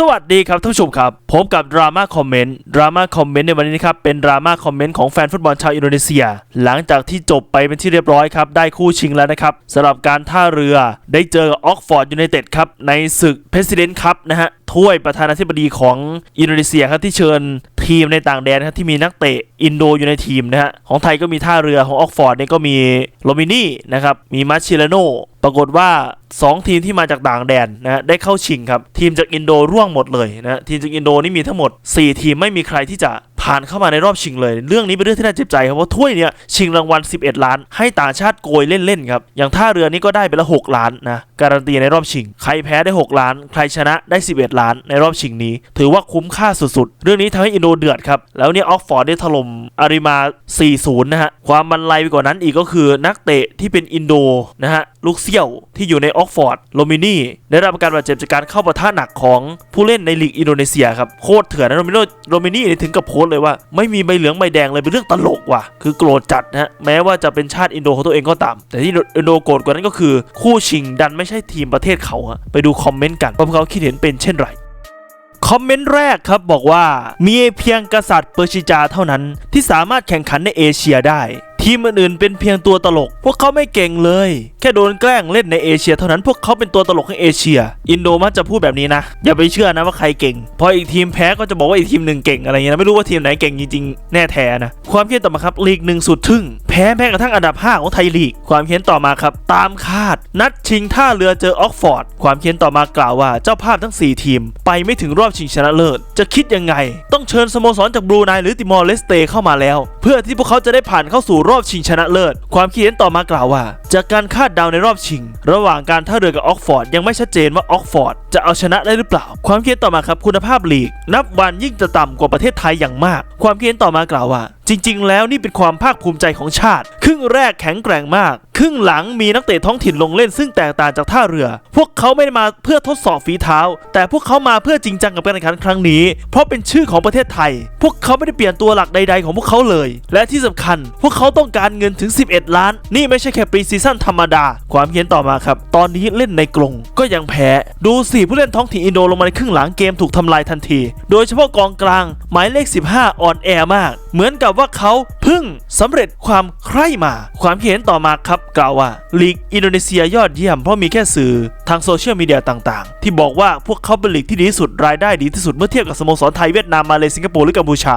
สวัสดีครับท่านผู้ชมครับ พบกับดราม่าคอมเมนต์ดราม่าคอมเมนต์ในวันนี้นะครับ เป็นดราม่าคอมเมนต์ของแฟนฟุตบอลชาวอินโดนีเซีย หลังจากที่จบไปเป็นที่เรียบร้อยครับ ได้คู่ชิงแล้วนะครับสำหรับการท่าเรือได้เจอกับออกฟอร์ดยูไนเต็ดครับ ในศึกเพรสิดเนนต์คัพนะฮะถ้วยประธานาธิบดีของอินโดนีเซียครับที่เชิญ ทีมในต่างแดนครับที่มีนักเตะอินโดอยู่ในทีมนะฮะของไทยก็มีท่าเรือของออกฟอร์ดเนี่ยก็มีโรมินี่นะครับมีมาชิเลโนปรากฏว่า 2 ทีมที่มาจากต่างแดนนะฮะได้เข้าชิงครับ ทีมจากอินโดร่วงหมดเลยนะฮะทีมจากอินโดนี่มีทั้งหมด 4 ทีมไม่มีใครที่จะ ผ่านเข้ามาในรอบชิงเลย เรื่องนี้เป็นเรื่องที่น่าเจ็บใจครับเพราะถ้วยเนี่ยชิงรางวัล 11 ล้าน ให้ต่างชาติโกยเล่นๆครับอย่างท่าเรือนี่ก็ได้ไปละ 6 ล้านนะการันตีในรอบชิง ใครแพ้ได้ 6 ล้าน ใครชนะได้ 11 ล้านในรอบชิงนี้ ถือว่าคุ้มค่าสุดๆ เรื่องนี้ทำให้อินโดเดือดครับแล้วเนี่ยออกฟอร์ดได้ถล่มอาริมา 4-0 นะฮะความบันไลไปกว่านั้นอีกก็คือนักเตะที่เป็นอินโดนะฮะลูกเซี่ยวที่อยู่ในออกฟอร์ดโรมินีได้รับการบาดเจ็บจากการเข้าปะทะหนักของผู้เล่นในลีกอินโดนีเซียครับโคตรเถื่อนนะโรมิโนโรมินีถึงกับโพสต์เลยว่า ไม่มีใบเหลืองใบแดงเลยเป็นเรื่องตลกว่ะคือโกรธจัดนะฮะแม้ว่าจะเป็นชาติอินโดของตัวเองก็ตาม แต่ที่อินโดโกรธกว่านั้นก็คือ คู่ชิงดันไม่ใช่ทีมประเทศเขาฮะไปดูคอมเมนต์กันว่าพวกเขาคิดเห็นเป็นเช่นไรคอมเมนต์แรกครับบอกว่ามีเพียงกษัตริย์เปอร์ชิจาเท่านั้นที่สามารถแข่งขันในเอเชียได้ ทีมอื่นๆเป็นเพียงตัวตลก พวกเขาไม่เก่งเลย แค่โดนแกล้งเล่นในเอเชีย เท่านั้นพวกเขาเป็นตัวตลกให้เอเชีย อินโดมักจะพูดแบบนี้นะ อย่าไปเชื่อนะว่าใครเก่ง พออีกทีมแพ้ก็จะบอกว่าอีกทีมหนึ่งเก่งอะไรเงี้ยนะไม่รู้ว่าทีมไหนเก่งจริงๆแน่แท้นะความคิดต่อมาครับลีกหนึ่งสุดทึ่งแพ้แม้กระทั่งอันดับ 5 ของไทยลีก ความเขียนต่อมาครับ ตามคาด นัดชิงท่าเรือเจอออกฟอร์ด ความเขียนต่อมากล่าวว่าเจ้าภาพทั้ง 4 ทีม ไปไม่ถึงรอบชิงชนะเลิศจะคิดยังไง ต้องเชิญสโมสรจากบรูไนหรือติมอร์เลสเตเข้ามาแล้ว พื่อที่พวกเขาจะได้ผ่านเข้าสู่รอบชิงชนะเลิศ ความคิดเห็นต่อมากล่าวว่าจากการคาดเดาในรอบชิง ระหว่างการท่าเรือกับออกฟอร์ดยังไม่ชัดเจนว่าออกฟอร์ดจะเอาชนะได้หรือเปล่า ความคิดเห็นต่อมาครับคุณภาพลีก นับวันยิ่งจะต่ำกว่าประเทศไทยอย่างมาก ความคิดเห็นต่อมากล่าวว่า จริง ๆ แล้วนี่เป็นความภาคภูมิใจของชาติ ครึ่งแรกแข็งแกร่งมาก ครึ่งหลังมีนักเตะท้องถิ่นลงเล่นซึ่งแตกต่างจากท่าเรือ พวกเขาไม่ได้มาเพื่อทดสอบฝีเท้า แต่พวกเขามาเพื่อจริงจังกับการแข่งขันครั้งนี้ เพราะเป็นชื่อของประเทศไทย พวกเขาไม่ได้เปลี่ยนตัวหลักใด ๆ ของพวกเขาเลย และที่สำคัญ พวกเขาต้องการเงินถึง 11 ล้าน นี่ไม่ใช่แค่ปรีซีซั่นธรรมดา ความเขียนต่อมาครับ ตอนนี้เล่นในกรงก็ยังแพ้ ดูสิผู้เล่นท้องถิ่นอินโดลงมาในครึ่งหลังเกมถูกทำลายทันที โดยเฉพาะกองกลาง หมายเลข 15 อ่อนแอมาก เหมือนกับว่าเขาเพิ่งสำเร็จความใคร่มา ความคิดเห็นต่อมาครับกล่าวว่าลีกอินโดนีเซียยอดเยี่ยมเพราะมีแค่สื่อทางโซเชียลมีเดียต่างๆ ที่บอกว่าพวกเขาเป็นลีกที่ดีที่สุดรายได้ดีที่สุดเมื่อเทียบกับสโมสรไทยเวียดนามมาเลเซียสิงคโปร์หรือกัมพูชา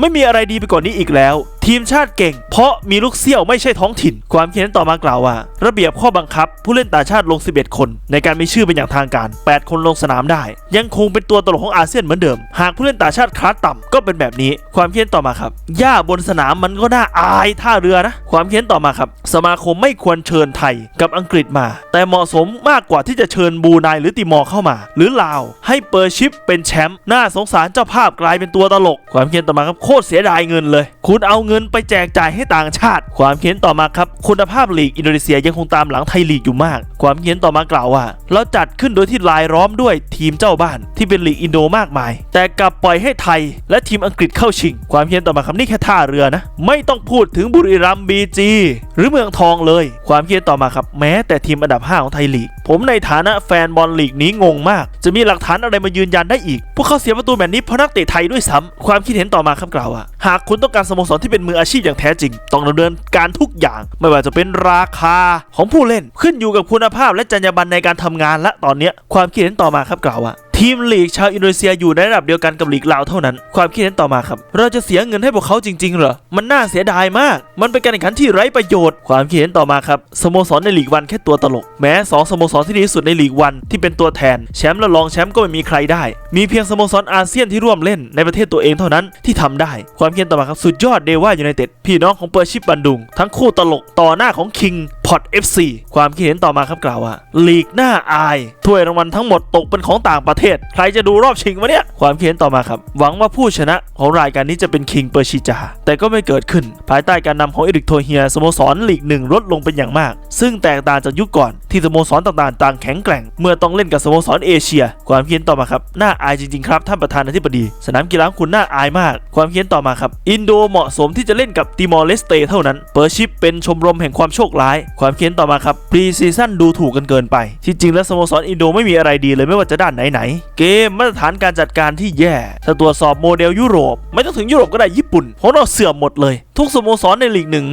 ไม่มีอะไรดีไปกว่านนี้อีกแล้ว ทีมชาติเก่ง เพราะมีลูกเซี่ยวไม่ใช่ท้องถิ่น ความคิดเห็นต่อมากล่าวว่า ระเบียบข้อบังคับ ผู้เล่นต่างชาติลง 11 คน ในการมีชื่อเป็นอย่างทางการ 8 คนลงสนามได้ ยังคงเป็นตัวตลกของอาเซียนเหมือนเดิม หากผู้เล่นต่างชาติคลาสต่ำก็เป็นแบบนี้ ความคิดเห็นต่อมาครับหญ้าบนสนามมันก็น่าอายท่าเรือนะ ความคิดเห็นต่อมาครับ สมาคมไม่ควรเชิญไทยกับอังกฤษมา แต่เหมาะสมมากกว่าที่จะเชิญบูไนหรือติมอร์เข้ามา หรือลาว ให้เปอร์ชิปเป็นแชมป์น่าสงสารเจ้าภาพกลายเป็นตัวตลก ความคิดเห็นต่อมาครับโคตรเสียดายเงินเลย คุณเอาเงินไปแจกจ่ายให้ต่างชาติ ความเห็นต่อมาครับ คุณภาพลีกอินโดนีเซียยังคงตามหลังไทยลีกอยู่มาก ความเห็นต่อมากล่าวว่า เราจัดขึ้นโดยที่รายล้อมด้วยทีมเจ้าบ้านที่เป็นลีกอินโดมากมาย แต่กลับปล่อยให้ไทย และทีมอังกฤษเข้าชิง ความเห็นต่อมาครับนี่แค่ท่าเรือนะ ไม่ต้องพูดถึงบุรีรัมย์บีจีหรือเมืองทองเลย ความเห็นต่อมาครับแม้แต่ทีมอันดับ 5 ของไทยลีก ผมในฐานะแฟนบอลลีกนี้งงมาก จะมีหลักฐานอะไรมายืนยันได้อีก พวกเขาเสียประตูแบบนี้เพราะนักเตะไทยด้วยซ้ำความคิดเห็นต่อมาครับกล่าวว่าหากคุณต้องการสโมสรที่เป็นมืออาชีพอย่างแท้จริง ต้องดำเนินการทุกอย่าง ไม่ว่าจะเป็นราคาของผู้เล่นขึ้นอยู่กับคุณภาพและจรรยาบรรณในการทำงานและตอนนี้ความคิดเห็นต่อมาครับกล่าวว่าทีมลีกชาวอินโดนีเซียอยู่ในระดับเดียวกันกับลีกลาวเท่านั้น ความคิดเห็นต่อมาครับ เราจะเสียเงินให้พวกเขาจริง ๆ เหรอ มันน่าเสียดายมาก มันเป็นการแข่งขันที่ไร้ประโยชน์ ความคิดเห็นต่อมาครับ สโมสรในลีกวันแค่ตัวตลก แม้สองสโมสรที่ดีที่สุดในลีกวันที่เป็นตัวแทน แชมป์และรองแชมป์ก็ไม่มีใครได้ มีเพียงสโมสรอาเซียนที่ร่วมเล่นในประเทศตัวเองเท่านั้นที่ทำได้ ความคิดเห็นต่อมาครับ สุดยอดเดว่ายูไนเต็ดพี่น้องของเปอร์ชิปบันดุง ทั้งคู่ตลกต่อหน้าของคิง พอต FC ความคิดเห็นต่อมาครับกล่าวว่าลีกหน้าอายถ้วยรางวัลทั้งหมดตกเป็นของต่างประเทศ ใครจะดูรอบชิงวะเนี่ย ความคิดเห็นต่อมาครับ หวังว่าผู้ชนะของรายการนี้จะเป็นคิงเปอร์ชิจา แต่ก็ไม่เกิดขึ้น ภายใต้การนำของเอริกโทเฮียสโมสรลีกหนึ่งลดลงเป็นอย่างมาก ซึ่งแตกต่างจากยุคก่อนที่สโมสรต่างๆ ต่างแข็งแกร่ง เมื่อต้องเล่นกับสโมสรเอเชีย ความคิดเห็นต่อมาครับน่าอายจริงๆครับท่านประธานาธิบดี สนามกีฬาคุณน่าอายมาก ความคิดเห็นต่อมาครับอินโดเหมาะสมที่จะเล่นกับติมอร์เลสเตเท่านั้นเปอร์ชิปเป็นชมรมแห่งความโชคร้ายความคิดเห็นต่อมาครับปรีซีซั่นดูถูกกันเกินไป ที่จริงแล้วสโมสรอินโดไม่มีอะไรดีเลยไม่ว่าจะด้านไหนๆเกมมาตรฐานการจัดการที่แย่ ถ้าตรวจสอบโมเดลยุโรป ไม่ต้องถึงยุโรปก็ได้ญี่ปุ่นเพราะเราเสื่อมหมดเลย ทุกสโมสรในลีกหนึ่ง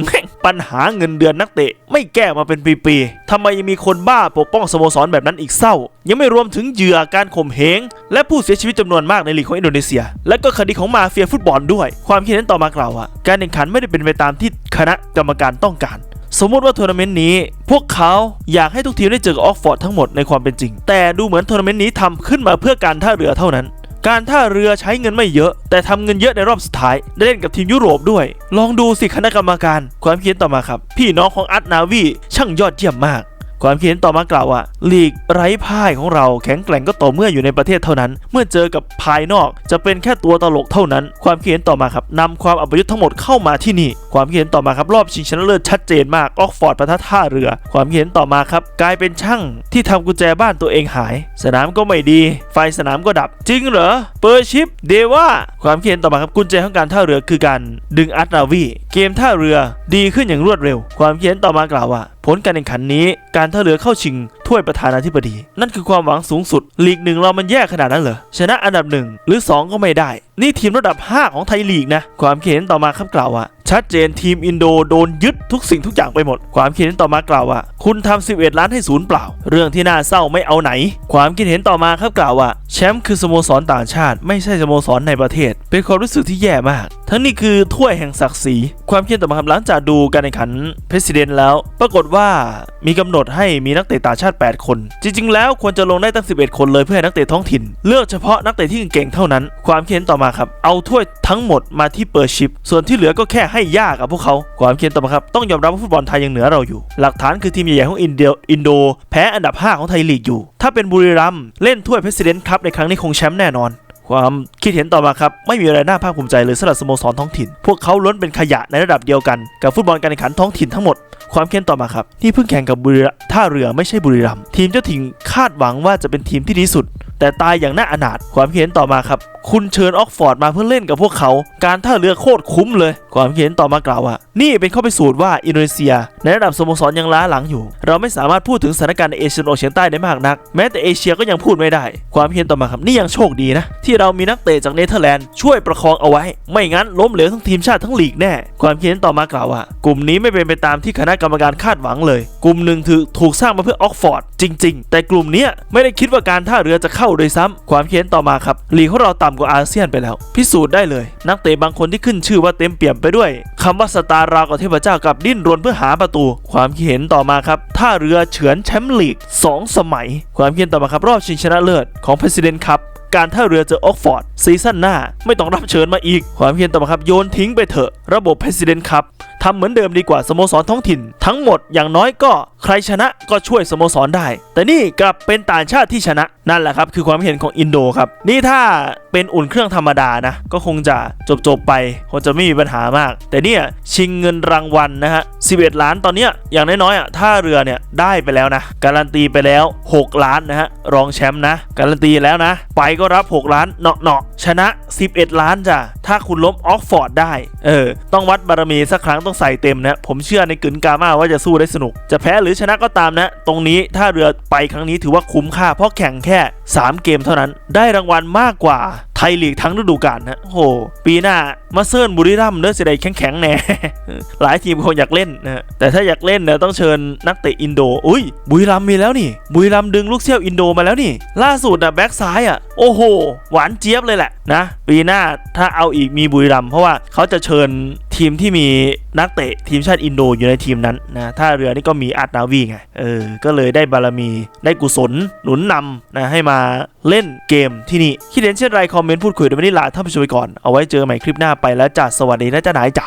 ปัญหาเงินเดือนนักเตะ ไม่แก้มาเป็นปีๆทำไมยังมีคนบ้าปกป้องสโมสรแบบนั้นอีกเศร้า ยังไม่รวมถึงเหยื่อการข่มเหงและผู้เสียชีวิตจำนวนมากในลีกของอินโดนีเซีย และก็คดีของมาเฟียฟุตบอลด้วย ความคิดเห็นต่อมากล่าวว่าการแข่งขันไม่ได้เป็นไปตามที่คณะกรรมการต้องการ สมมติว่าทัวร์นาเมนต์นี้ พวกเขาอยากให้ทุกทีมได้เจอกับออกฟอร์ดทั้งหมดในความเป็นจริง แต่ดูเหมือนทัวร์นาเมนต์นี้ทำขึ้นมาเพื่อการท่าเรือเท่านั้น การท่าเรือใช้เงินไม่เยอะ แต่ทำเงินเยอะในรอบสุดท้าย ได้เล่นกับทีมยุโรปด้วย ลองดูสิคณะกรรมการ ความคิดต่อมาครับ พี่น้องของอัตนาวีช่างยอดเยี่ยมมาก ความคิดเห็นต่อมากล่าวว่าลีกไร้พ่ายของเราแข็งแกร่งก็ต่อเมื่ออยู่ในประเทศเท่านั้น เมื่อเจอกับภายนอกจะเป็นแค่ตัวตลกเท่านั้น ความคิดเห็นต่อมาครับนำความอัปยศทั้งหมดเข้ามาที่นี่ ความคิดเห็นต่อมาครับรอบชิงชนะเลิศชัดเจนมากออกฟอร์ดประทะท่าเรือ ความคิดเห็นต่อมาครับกลายเป็นช่างที่ทำกุญแจบ้านตัวเองหาย สนามก็ไม่ดี ไฟสนามก็ดับ จริงเหรอเปอร์ชิปเดว่าความคิดเห็นต่อมาครับกุญแจของการท่าเรือคือการดึงอัตนาวีเกมท่าเรือดีขึ้นอย่างรวดเร็ว ความคิดเห็นต่อมากล่าวว่าผลการแข่งขันนี้การท่าเรือเข้าชิง ถ้วยประธานาธิบดี นั่นคือความหวังสูงสุด ลีกหนึ่งเรามันแย่ขนาดนั้นเหรอ ชนะอันดับหนึ่งหรือ 2 ก็ไม่ได้ นี่ทีมระดับ 5 ของไทยลีกนะ ความคิดเห็นต่อมาครับกล่าวว่าชัดเจนทีมอินโดโดนยึดทุกสิ่งทุกอย่างไปหมด ความคิดเห็นต่อมากล่าวว่า คุณทำ11 ล้านให้ศูนย์เปล่า เรื่องที่น่าเศร้าไม่เอาไหน ความคิดเห็นต่อมาครับกล่าวว่า แชมป์คือสโมสรต่างชาติ ไม่ใช่สโมสรในประเทศ เป็นความรู้สึกที่แย่มาก ทั้งนี้คือถ้วยแห่งศักดิ์ศรีความคิดเห็นต่อมาครับหลังจากดูการแข่งขันเพรสิดเนแล้ว ปรากฏว่ามีกำหนดให้มีนักเตะต่างชาติ8 คน จริง ๆ แล้วควรจะลงได้ตั้ง 11 คนเลยเพื่อให้นักเตะท้องถิ่น เลือกเฉพาะนักเตะที่เก่งๆเท่านั้น ความคิดเห็นต่อมาครับ เอาถ้วยทั้งหมดมาที่เปิดชิป ส่วนที่เหลือก็แค่ให้ยากกับพวกเขา ความคิดเห็นต่อมาครับต้องยอมรับว่าฟุตบอลไทยยังเหนือเราอยู่ หลักฐานคือทีมใหญ่ๆของอินเดียอินโด แพ้อันดับ 5 ของไทยลีกอยู่ ถ้าเป็นบุรีรัมย์เล่นถ้วยเพรสิดนต์คัพในครั้งนี้คงแชมป์แน่นอน ความคิดเห็นต่อมาครับไม่มีอะไรน่าภาคภูมิใจเลยสำหรับสโมสรท้องถิ่น พวกเขาล้วนเป็นขยะในระดับเดียวกันกับฟุตบอลการแข่งขันท้องถิ่นทั้งหมด ความคิดเห็นต่อมาครับนี่เพิ่งแข่งกับบุรีรัมย์ท่าเรือไม่ใช่บุรีรัมย์ทีมเจ้าถิ่นคาดหวังว่าจะเป็นทีมที่ดีสุด แต่ตายอย่างน่าอนาถความคิดเห็นต่อมาครับ คุณเชิญออกฟอร์ดมาเพื่อเล่นกับพวกเขา การท่าเรือโคตรคุ้มเลย ความคิดเห็นต่อมากล่าวว่า นี่เป็นข้อพิสูจน์ว่าอินโดนีเซีย ในระดับสโมสรยังล้าหลังอยู่ เราไม่สามารถพูดถึงสถานการณ์ในเอเชียตะวันออกเฉียงใต้ได้มากนัก แม้แต่เอเชียก็ยังพูดไม่ได้ ความคิดเห็นต่อมาครับนี่ยังโชคดีนะ ที่เรามีนักเตะจากเนเธอร์แลนด์ช่วยประคองเอาไว้ ไม่งั้นล้มเหลวทั้งทีมชาติทั้งลีกแน่ ความคิดเห็นต่อมากล่าวว่า กลุ่มนี้ไม่เป็นไปตามที่คณะกรรมการคาดหวังเลย กลุ่มหนึ่งถือถูกสร้างมาเพื่อออกฟอร์ดจริง ๆ แต่กลุ่มนี้ไม่ได้คิดว่าการท่าเรือจะเข้าโดยซ้ำความคิดเห็นต่อมาครับลีกของเราต่ำกว่าอาเซียนไปแล้ว พิสูจน์ได้เลย นักเตะบางคนที่ขึ้นชื่อว่าเต็มเปี่ยมไปด้วยคำว่าสตาร์ราวกับเทพเจ้ากับดิ้นรนเพื่อหาประตู ความคิดเห็นต่อมาครับท่าเรือเฉือนแชมป์ลีก 2 สมัย ความคิดเห็นต่อมาครับรอบชิงชนะเลิศของ President Cup การท่าเรือเจอออกฟอร์ดซีซั่นหน้า ไม่ต้องรับเชิญมาอีก ความเพียรต่อมาครับโยนทิ้งไปเถอะ ระบบ President Cup ทำเหมือนเดิมดีกว่าสโมสรท้องถิ่น ทั้งหมดอย่างน้อยก็ใครชนะก็ช่วยสโมสรได้ แต่นี่กลับเป็นต่างชาติที่ชนะนั่นแหละครับ คือความเห็นของอินโดครับ นี่ถ้าเป็นอุ่นเครื่องธรรมดานะ ก็คงจะจบๆไปคงจะไม่มีปัญหามาก แต่เนี่ยชิงเงินรางวัลนะฮะ 11 ล้านตอนเนี้ยอย่างน้อยๆอะท่าเรือเนี่ยได้ไปแล้วนะ การันตีไปแล้ว 6 ล้านนะฮะ รองแชมป์นะ การันตีแล้วนะ ไปก็รับ 6 ล้านเนาะๆชนะ 11 ล้านจ้ะถ้าคุณล้มออกฟอร์ดได้เออต้องวัดบารมีสักครั้งต้องใส่เต็มนะ ผมเชื่อในกึนกามาว่าจะสู้ได้สนุก จะแพ้หรือชนะก็ตามนะ ตรงนี้ถ้าเรือไปครั้งนี้ถือว่าคุ้มค่าเพราะแข่งแค่ 3 เกมเท่านั้น ได้รางวัลมากกว่า ทยลีกทั้งฤดูกาลนะโอ้โห ปีหน้ามาเซิร์นบุรีรัมย์เด้อเสียดายแข็งๆแน่หลายทีมคงอยากเล่นนะแต่ถ้าอยากเล่นเนี่ยต้องเชิญนักเตะอินโดอุ้ยบุรีรัมย์มีแล้วนี่ บุรีรัมย์ดึงลูกเซี่ยวอินโดมาแล้วนี่ ล่าสุดนะแบ็กซ้ายอะโอ้โห หวานเจี๊ยบเลยแหละนะปีหน้าถ้าเอาอีกมีบุรีรัมย์เพราะว่าเขาจะเชิญทีมที่มีนักเตะทีมชาติอินโดอยู่ในทีมนั้นนะถ้าเรือนี่ก็มีอาร์ตนาวีไงเออก็เลยได้บารมีได้กุศลหนุนนำนะให้มาเล่นเกมที่นี่คิดเห็นเช่นไรคอมเมนต์พูดคุยในวันนี้ลาท่านผู้ชมไปก่อน เอาไว้เจอใหม่คลิปหน้าไปแล้วจ้าสวัสดีนะจ้านายจ๋า